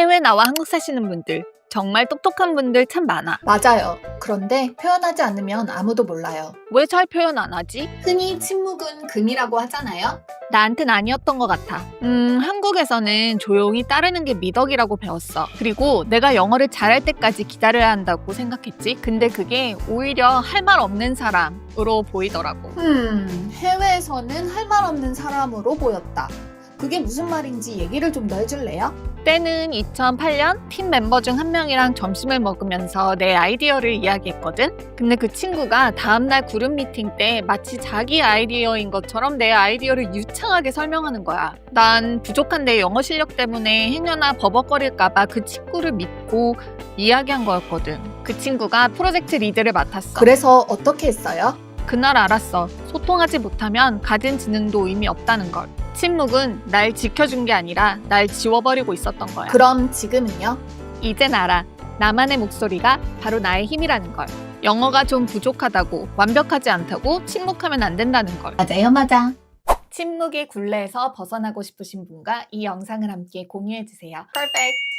해외 나와 한국 사시는 분들, 정말 똑똑한 분들 참 많아. 맞아요. 그런데 표현하지 않으면 아무도 몰라요. 왜 잘 표현 안 하지? 흔히 침묵은 금이라고 하잖아요. 나한텐 아니었던 것 같아. 음, 한국에서는 조용히 따르는 게 미덕이라고 배웠어. 그리고 내가 영어를 잘할 때까지 기다려야 한다고 생각했지. 근데 그게 오히려 할 말 없는 사람으로 보이더라고. 음, 해외에서는 할 말 없는 사람으로 보였다. 그게 무슨 말인지 얘기를 좀 더 해줄래요? 때는 2008년 팀 멤버 중 한 명이랑 점심을 먹으면서 내 아이디어를 이야기했거든. 근데 그 친구가 다음날 그룹 미팅 때 마치 자기 아이디어인 것처럼 내 아이디어를 유창하게 설명하는 거야. 난 부족한 내 영어 실력 때문에 행여나 버벅거릴까봐 그 친구를 믿고 이야기한 거였거든. 그 친구가 프로젝트 리드를 맡았어. 그래서 어떻게 했어요? 그날 알았어. 소통하지 못하면 가진 지능도 의미 없다는 걸. 침묵은 날 지켜준 게 아니라 날 지워버리고 있었던 거야. 그럼 지금은요? 이젠 알아. 나만의 목소리가 바로 나의 힘이라는 걸. 영어가 좀 부족하다고, 완벽하지 않다고 침묵하면 안 된다는 걸. 맞아요, 맞아. 침묵의 굴레에서 벗어나고 싶으신 분과 이 영상을 함께 공유해주세요. Perfect!